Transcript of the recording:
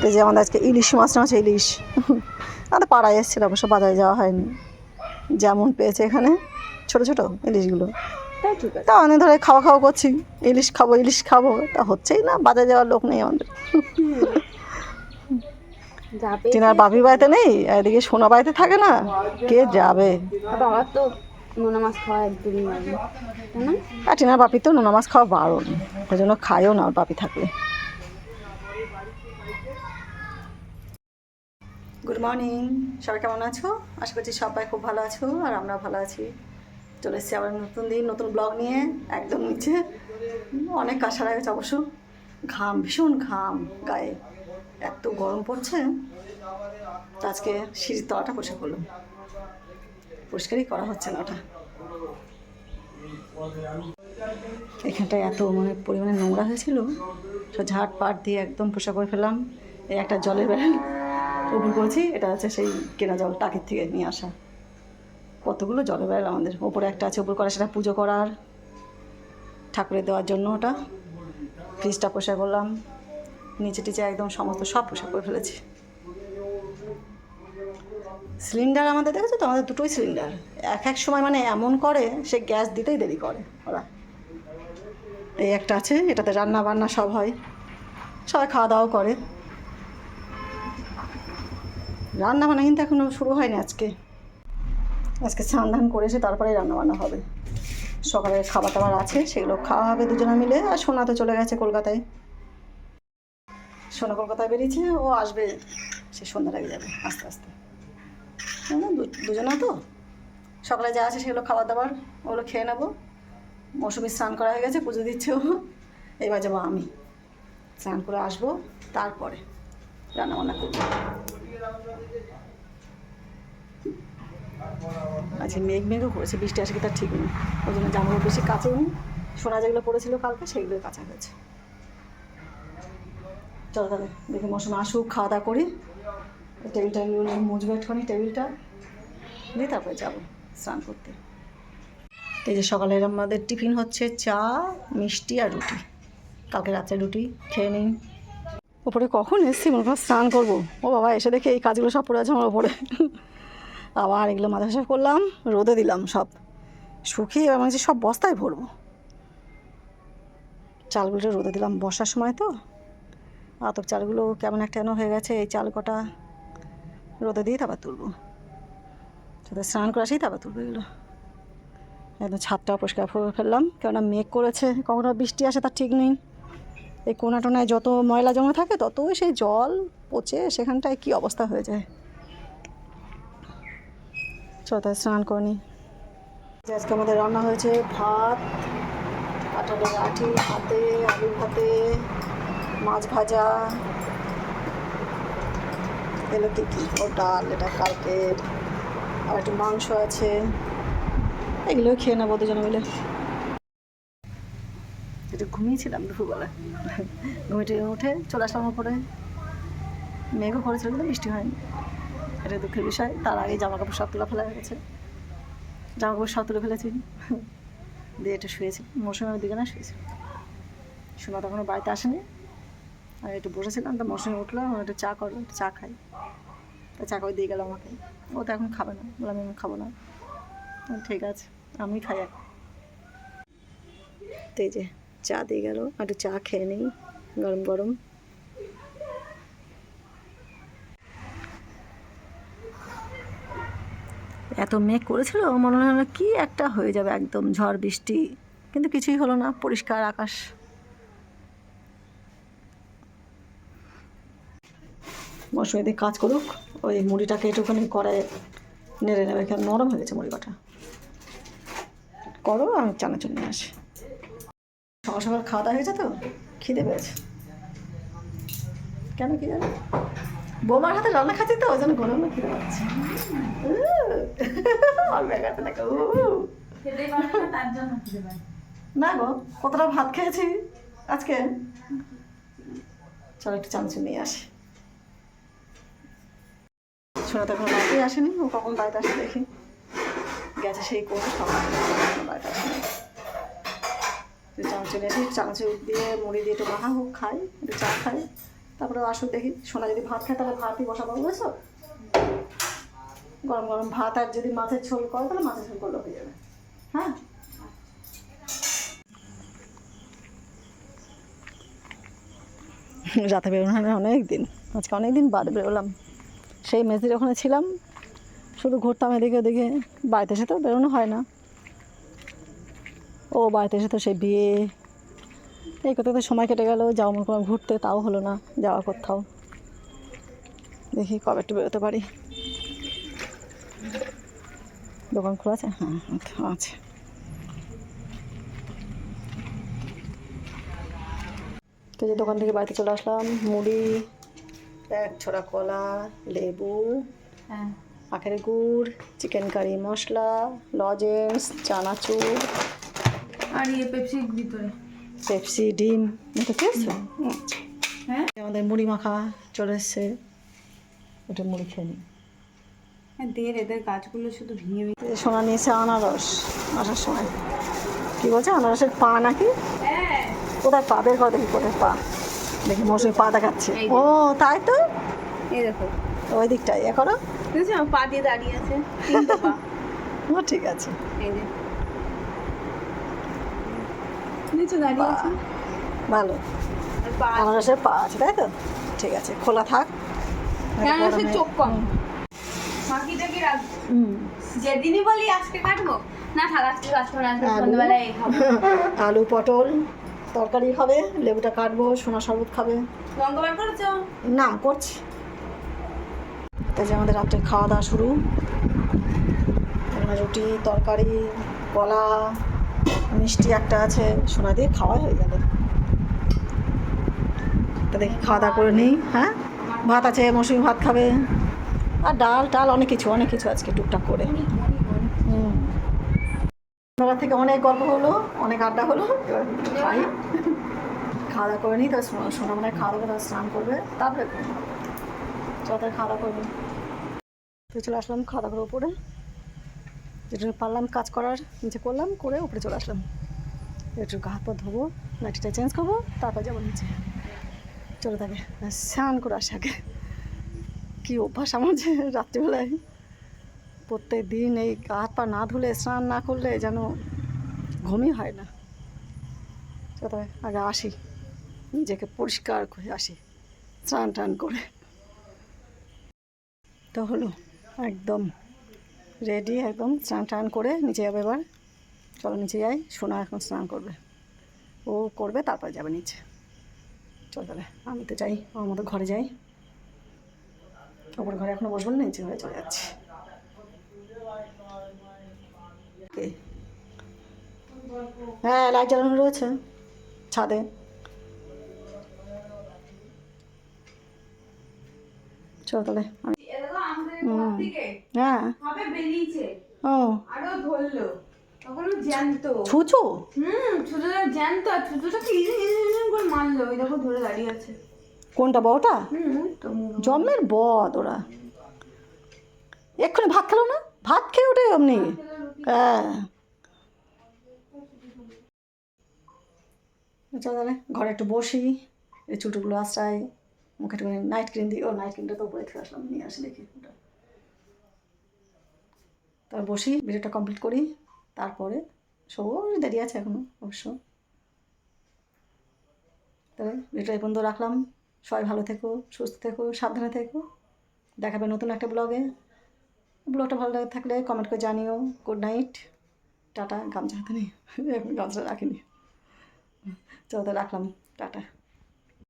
তো যে আমাদের আজকে ইলিশ মাছ না আছে ইলিশ। আমাদের পাড়ায় এসেছিল অবশ্য বাজারে যাওয়া হয়নি। যেমন পেয়েছে এখানে ছোট ছোট ইলিশগুলো। তা অনেক ধরে খাওয়া খাওয়া করছি ইলিশ খাব ইলিশ খাব। তা হচ্ছেই না বাজারে যাওয়ার লোক নেই আমাদের। যাবে টিনার বাপির বাড়িতে নেই? এদিকে সোনা বাড়িতে থাকে না? কে যাবে? বাবার তো নোনা মাছ খাওয়া একদমই লাগে তাই না? আর টিনার বাপি তো নোনা মাছ খাওয়া বারণ। ওই জন্য খায়ও না ওর বাপি থাকলে। গুড মর্নিং সবাই কেমন আছো? আশা করছি সবাই খুব ভালো আছো আর আমরা ভালো আছি। চলে এসেছি আবার নতুন দিন, নতুন ব্লগ নিয়ে, একদম নিচে। অনেক কাঁচা লাগছে অবশ্য। ঘাম, ভীষণ ঘাম গায়ে। এত গরম পড়ছে। আজকে সিঁড়ির তলাটা পরিষ্কার করলাম পরিষ্কারই করা হচ্ছে না ওটা। এখানটায় এত মানে পরিমাণে নোংরা হয়েছিল। সব পাট দিয়ে একদম পোষা করে ফেললাম। এই একটা জলের ব্যারেল উপর করেছি এটা হচ্ছে সেই কেনা জল টাকির থেকে নিয়ে আসা। কতগুলো জলের ব্যারেল আমাদের, ওপরে একটা আছে উপর করা সেটা পুজো করার। ঠাকুরের দেওয়ার জন্য ওটা। ফ্রিজটা পোষা করলাম। নিচে টিচে একদম সমস্ত সব পোষা করে ফেলেছি। সিলিন্ডার আমাদের, দেখেছ তো? আমাদের দুটোই সিলিন্ডার। এক এক সময় মানে এমন করে, সে গ্যাস দিতেই দেরি করে ওরা। এই একটা আছে, এটাতে রান্না বান্না সব হয়। সবাই খাওয়া দাওয়াও করে। রান্না বান্না কিন্তু এখনও শুরু হয়নি আজকে। আজকে স্নান ধান করে এসে তারপরে রান্না বান্না হবে। সকালে খাবার টাবার আছে, সেগুলো খাওয়া হবে দুজনে মিলে, আর সোনা তো চলে গেছে কলকাতায়। সোনা কলকাতায় বেরিয়েছে, ও আসবে, সে সন্ধ্যা লেগে যাবে, আস্তে আস্তে। দুজনা তো। সকালে যা আছে সেগুলো খাবার দাবার ওগুলো খেয়ে নেব। মৌসুমি স্নান করা হয়ে গেছে, পুজো দিচ্ছে ও। এবার যাব আমি। স্নান করে আসব, তারপরে রান্না বান্না করব। আচ্ছা মেঘ মেঘও করেছে, বৃষ্টি আসে কি তার ঠিক নেই। ওই জন্য জামা বেশি বেশি কাচেনি। সোনা যেগুলো পড়েছিল কালকে, সেগুলোই কাঁচা হয়েছে। চলো তাহলে, দেখি মৌসুমি আসুক খাওয়া দাওয়া করি। টেবিলটা মুজবো একটুখানি টেবিলটা। দিয়ে তারপরে যাব স্নান করতে। এই যে সকালের আমাদের টিফিন হচ্ছে চা, মিষ্টি আর রুটি। কালকে রাত্রে রুটি খেয়ে নিই। ওপরে কখন এসছি? মনে করো স্নান করব। ও বাবা, এসে দেখে এই কাজগুলো সব পড়ে আছে আমার ওপরে। আবার এগুলো মাথা সাফ করলাম, রোদে দিলাম সব। শুকিয়ে এবার মানে সব বস্তায় ভরবো। চালগুলো রোদে দিলাম বর্ষার সময় তো। আতপ চালগুলো কেমন একটা যেন হয়ে গেছে, এই চাল কটা রোদে দিয়ে তারপর তুলবো। সাথে স্নান করে আসেই তারপর তুলবো এগুলো। একদম ছাদটা পরিষ্কার করে ফেললাম, কেননা মেঘ করেছে, কখনো বৃষ্টি আসে তার ঠিক নেই। এই কোনা টোনায় যত ময়লা জমা থাকে তত সেই জল পচে সেখানটায় কী অবস্থা হয়ে যায়। চলো তাই স্নান করে আজকে আমাদের রান্না হয়েছে ভাত কাঁঠালের আঠি ভাতে আলু ভাতে, মাছ ভাজা এগুলো কী কী? ও ডাল, এটা কালকের আর একটু মাংস আছে। এগুলো খেয়ে নেব দুজনে মিলে। ঘুমিয়েছিলাম দুপুরবেলায় ঘুমিয়ে উঠে চলে আসলাম ওপরে। মেঘও করেছিল কিন্তু বৃষ্টি হয়নি। এটা দুঃখের বিষয়। তার আগে জামা কাপড় সব তুলে ফেলা গেছে। জামা কাপড় সব তুলে ফেলেছি। দিয়ে একটু শুয়েছি। মৌসুমি দিকে না শুয়েছি। সোনা তখন বাড়িতে আসেনি। আর একটু বসেছিলাম, তো মৌসুমি উঠল একটু চা করল, একটু চা খাই। তা চা করে দিয়ে গেল আমাকে। ও তো এখন খাবে না। বললাম, আমি খাব না। ঠিক আছে আমি খাই এখন। যে চা দিয়ে গেল। একটু চা খেয়ে নিই, গরম গরম। এত মেঘ করেছিল, মনে হয় না কি একটা হয়ে যাবে একদম ঝড়, বৃষ্টি। কিন্তু কিছুই হলো না, পরিষ্কার আকাশ। মৌসুমি দিয়ে কাজ করুক। ওই মুড়িটাকে একটুখানি করে নেড়ে নেবে নরম হয়ে গেছে মুড়ি কটা করো, আমি চানাচুর নিয়ে আসি। সকাল সকাল খাওয়া দাওয়া হয়েছে তো? খিদে পেয়েছে। কেন কি জানো? বৌমার হাতে রান্না খাচ্ছি তো ওই জন্য গরমে খিদে পাচ্ছে। না গো কতটা ভাত খেয়েছি আজকে? চলো একটু চামচুর নিয়ে আসি। শোনা তো এখন বাড়িতে আসেনি ও কখন বাড়িতে আসে দেখি। গেছে সেই কোন সকাল বাড়িতে আসেনি। নিয়ে আসি চানাচুর দিয়ে, মুড়ি দিয়ে একটু মাখা হোক খাই, একটু চা খাই। তারপরে আসুন দেখি, সোনা যদি ভাত খায়, তাহলে ভাতই বসাবো, বুঝেছ? গরম গরম ভাত আর যদি মাছের ঝোল করে, তাহলে মাছের ঝোল করলে হয়ে যাবে। হ্যাঁ? রাতে বেরোনো হয় অনেক দিন, আজকে অনেক দিন বাদে বেরোলাম। সেই মেসির ওখানে ছিলাম, শুধু ঘুরতাম এদিকে ওদিকে, বাড়িতে এসে তো বেরোনো হয় না। ও বাড়িতে এসে তো সেই বিয়ে এই করতে করতে সময় কেটে গেল যাওয়া মনে করলাম ঘুরতে তাও হলো না যাওয়া কোথাও। দেখি কবে একটু বেরোতে পারি। দোকান খোলা আছে? হ্যাঁ হ্যাঁ, আছে। তো যে দোকান থেকে বাড়িতে চলে আসলাম মুড়ি এক ছড়া কলা লেবু হ্যাঁ। আখের গুড় চিকেন কারি মশলা লজেন্স চানাচুর। আর ইয়ে পেপসির ভিতরে। পেপসি ডিম এটা খেয়েছো। হ্যাঁ। আমাদের মুড়ি মাখা চলে এসছে। ওটা মুড়ি খেয়ে নিই। হ্যাঁ দের এদের গাছগুলো শুধু ভেঙে ভেঙে। সোনা নিয়েছে আনারস আসার সময়। কি বলছে আনারসের পা নাকি? হ্যাঁ। কোথায় পা? বের করে দেখি কোথায় পা? দেখি মৌসুমি পা দেখাচ্ছে। ও তাই তো? এই দেখো। ওই দিকটাই এ করো দেখেছ? আমার পা দিয়ে দাঁড়িয়ে আছে। ও ঠিক আছে। এই যে। নিচে দাঁড়িয়ে আছে? ভালো। আনারসের পা আছে তাই তো? ঠিক আছে খোলা থাক। সে চোখ কম? বাকিটাকে রাখব? হুম। যেদিনই বলি আজকে কাটবো? না থাক আজকে কাটবো না আজকে আলু। সন্ধ্যাবেলায় আলু পটল তরকারি খাবে লেবুটা কাটবো সোনা শরবত খাবে। লঙ্কা বার করেছ? না করছি। যে আমাদের রাত্রে খাওয়া দাওয়া শুরু। রুটি তরকারি কলা মিষ্টি একটা আছে, সোনা দিয়ে খাওয়া হয়ে গেল। তা দেখি খাওয়া দাওয়া করে নিই হ্যাঁ? ভাত আছে, মৌসুমি ভাত খাবে। আর ডাল টাল অনেক কিছু অনেক কিছু আজকে টুকটাক করে। হুম। থেকে অনেক গল্প হলো, অনেক আড্ডা হলো খাই। খাওয়া দাওয়া করে নিই তো সোনা মানে খাওয়া দাওয়া স্নান করবে। তারপরে চল খাওয়া দাওয়া করবে। তো চলে আসলাম খাওয়া দাওয়ার উপরে। যেটা পারলাম, কাজ করার নিচে করলাম, করে উপরে চলে আসলাম। একটু হাত পা ধোবো, নাইটিটা চেঞ্জ করব, তারপর যাব নিচে। চলে থাকে স্নান করে আসে আগে। কী অভ্যাস আমার যে রাত্রিবেলায়। প্রত্যেক দিন এই হাত পা না ধুলে, স্নান না করলে যেন ঘুমই হয় না। কোথায় আগে আসি। নিজেকে পরিষ্কার করে আসি, স্নান টান করে। তো হলো, একদম। রেডি একদম, স্নান টান করে নিচে যাবে এবার। চলো নিচে যাই, সোনা এখন স্নান করবে। ও করবে, তারপর যাবে নিচে। চল তাহলে, আমি তো যাই আমার মতো ঘরে যাই। ওপর ঘরে এখনও বসবো না, নিচে ঘরে চলে যাচ্ছি? হ্যাঁ লাইট জ্বালানো রয়েছে, ছাদে। চল তাহলে। হ্যাঁ। ও। ছুচু? হুম জ্যান্ত। আর ছোটটাকে ইজিন ইজিন করে মারলো। ওই দেখো ধরে দাঁড়িয়ে আছে। কোনটা বউটা? জন্মের বদ ওরা। এক্ষুনি ভাত খেলো না? ভাত খেয়ে ওঠে অমনি? হ্যাঁ। চল তাহলে ঘরে একটু বসি। এই চুটুগুলো আশ্রায়। মুখে একটু নাইট ক্রিম দিই ও নাইট ক্রিমটা তো উপরে থেকে আসলাম নিয়ে আসি দেখি ওটা তারপর বসি ভিডিওটা কমপ্লিট করি তারপরে শোবো দেরি আছে এখনও অবশ্য তাহলে ভিডিওটা এই পর্যন্ত রাখলাম সবাই ভালো থেকো সুস্থ থেকো সাবধানে থেকো দেখাবে নতুন একটা ব্লগে ব্লগটা ভালো লাগে থাকলে কমেন্ট করে জানিও। গুড নাইট টাটা গামছা হাতে নেই। গামছা রাখিনি। চলো রাখলাম। টাটা